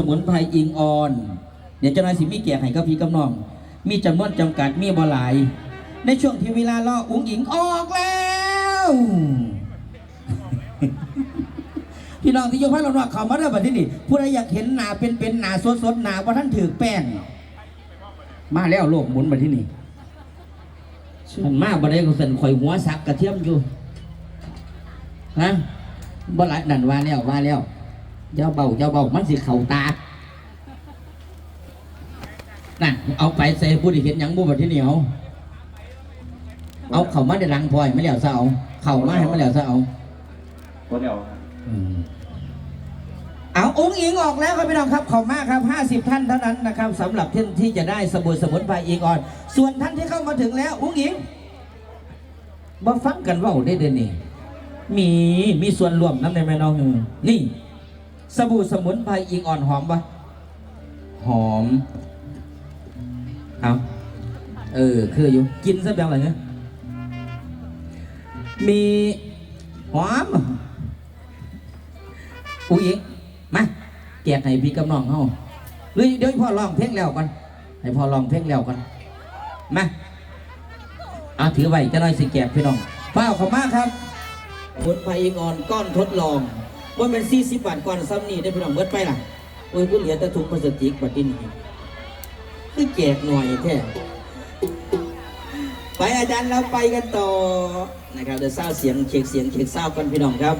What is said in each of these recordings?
สมุนไพรอิงออน เดี๋ยวเจ้านายสิมีเกียรให้กับพี่กับน้อง มีจำนวนจำกัดมีบ่หลาย ในช่วงที่เวลาล่ออุ้งอิงออกแล้ว พี่น้องที่ยกพระรอนว่าเขามาได้บัดที่นี่ผู้ใดอยากเห็นหนาเป็นเป็นหนาสดสดๆหนาว่าท่านถือแป้ง มาแล้วโลกหมุนบัดที่นี่ฉันมาบัดได้ก็สันข่อยหัวสักกระเทียมอยู่ฮะบ่หลายนั่นว่าแล้วว่าแล้ว เจ้าเบาเจ้าเบามันสิเข่าตานั่นเอาไปใส่ผู้ที่เห็นหยังบูบัดที่เหนียว เอาเข่ามาได้รังพลอยไม่แล้วซะเอาเข่ามาให้ไม่แล้วซะเอาคนเดียวเอาองค์อิงออกแล้วครับพี่น้องครับขอบมากครับ 50 ท่านเท่านั้นนะครับสำหรับท่านที่จะได้สบู่สมุนไพรอิงออน ส่วนท่านที่เข้ามาถึงแล้วองค์อิงมาฟังกันเว่าได้เดยวนี่มีมีส่วนร่วมน้ำในแม่น้องเออนี่ สบู่สมุนไพรอิงอ่อนหอมปะหอมเอาเออ คืออยู่ กินซะแบบอะไรเงี้ยมีหอมอุ้ยอิงมาแจกให้พี่กับน้องเฮาหรือเดี๋ยวให้พ่อลองเพลงแล้วกันให้พ่อลองเพลงแล้วกันมาเอาถือไว้จะน้อยสิแจกพี่น้องเปล่าขอบมากครับผลไฟอิงอ่อนก้อนทดลอง ว่าเป็น40บาทก่อนซ้ำนี่ได้พี่น้องเบิดไปล่ะโอ้ยกูเหลือแต่ถุงพลาสติกบัดนี้นี่คือแจกหน่อยแท้ไปอาจารย์เราไปกันต่อนะครับเดี๋ยวเศร้าเสียงเช็คเสียงเช็คเศร้ากันพี่น้องครับ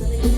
มี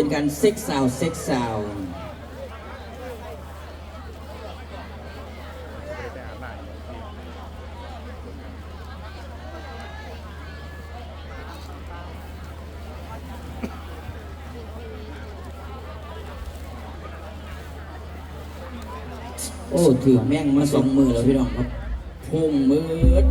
เป็นการเซ็กซาวเซ็กซาวโอ้ถือแม่งมาสองมือแล้วพี่น้องครับพุ่งมืด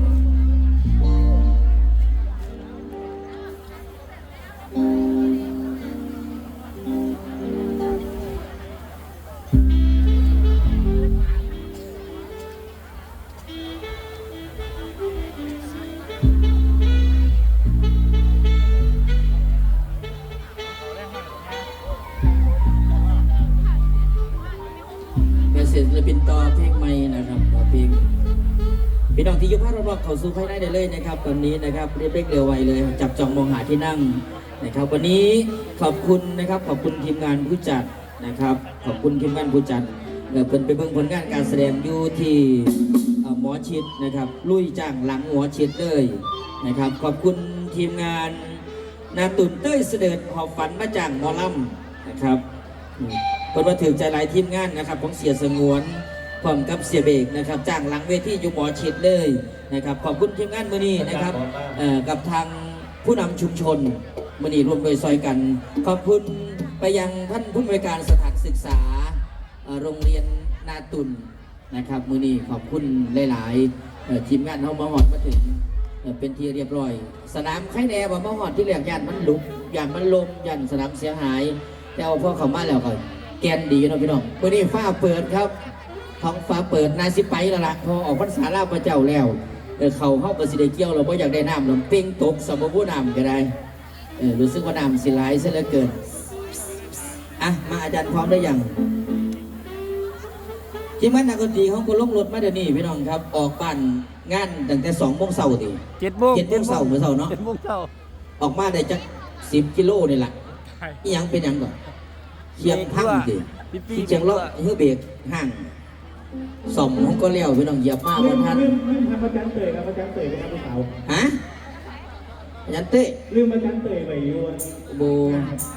พี่น้องที่ยุพารอบๆเข้าสู่ภายในได้เลยนะครับ ตอนนี้นะครับเรียบเร่งเร็วไวเลย จับจองมองหาที่นั่งนะครับ วันนี้ขอบคุณนะครับ ขอบคุณทีมงานผู้จัดนะครับ ขอบคุณทีมงานผู้จัดเอ่อเป็นไปเบิ่งผลงานการแสดงอยู่ที่หมอชิดนะครับ ลุยจ้างหลังหมอชิดเลยนะครับ ขอบคุณทีมงานนาตุนเต้ยเสด็จหอบฝันมาจากหมอลำนะครับคนมาถึงใจหลายทีมงานนะครับของเสียสงวน พร้อมกับเสียเบรกนะครับจ้างหลังเวทีอยู่หมอชิดเลยนะครับขอบคุณทีมงานมือนี้นะครับเอ่อกับทางผู้นำชุมชนมือนี้ร่วมโดยซอยกัน ขอบคุณไปยังท่านผู้อำนวยการสถานศึกษาเอ่อโรงเรียนนาตุนนะครับมือนี้ขอบคุณหลายๆเอ่อทีมงานเข้ามาหอดมาถึงเอ่อเป็นที่เรียบร้อย สนามไข่แน่ว่ามาหอดที่เหลือยานมันลุกยานมันลมยานสนามเสียหาย แต่ว่าพอเขามาแล้วก็แกนดีเนาะพี่น้องวันนี้ฟ้าเปิดครับ ท้องฟ้าเปิดนาสิไปแล้วล่ะพอออกพรรษาลาพระเจ้าแล้วเออเขาเข้ากับสิได้เกี่ยวเราไ่อยากได้น้ำลำเป้งตกสมบูรณ์น้ำก็ได้เออรู้สึกว่าน้ำสิไหลายเสียเหลือเกินอะมาอาจารย์พร้อมได้ยังทีมงานนักดนตรีเขาก็ลงรถมาเดี๋ยวนี้พี่น้องครับ ออกบ้านงานตั้งแต่สองโมงเช้าตีเจ็ดโมงเจ็ดโมงเช้าเมื่อเช้าเนาะเจ็ดโมงเช้าออกมาได้จักสิบกิโลนี่แหละอีหยังเป็นหยังก่อนเชียงพังดิปิ๊บปี้ที่เชียงเลาะเฮือเบรกห่าง สมของก็เลี้ยวพี่น้องเหยียบมากว่าท่านลืมลืมทำประจันเตยครับประจันเตยไปครับผู้สาวฮะยันเต้ลืมประจันเตยไปอยู่โบ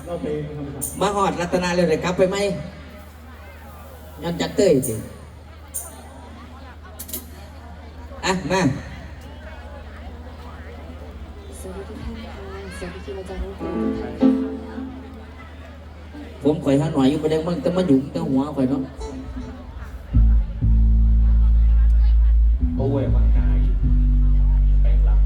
เราไปทำครับมาหอดรัตนาเลยเลยกลับไปไหมยันจันเต้สิอะมาสวัสดีทุกท่านค่ะสวัสดีที่มาจากฮ่องกงค่ะผมข่อยหาหน่อยอยู่ประเด็นมันจะมาหยุ่มจะหัวข่อยเนาะ โอ้ยมังกายแปลงหลัง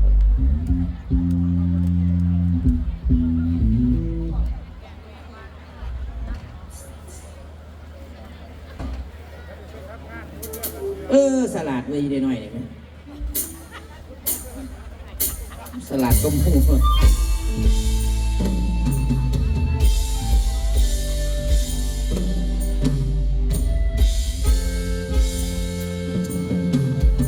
เออสลัดไว้ได้หน่อยได้ไหมสลัดก็มู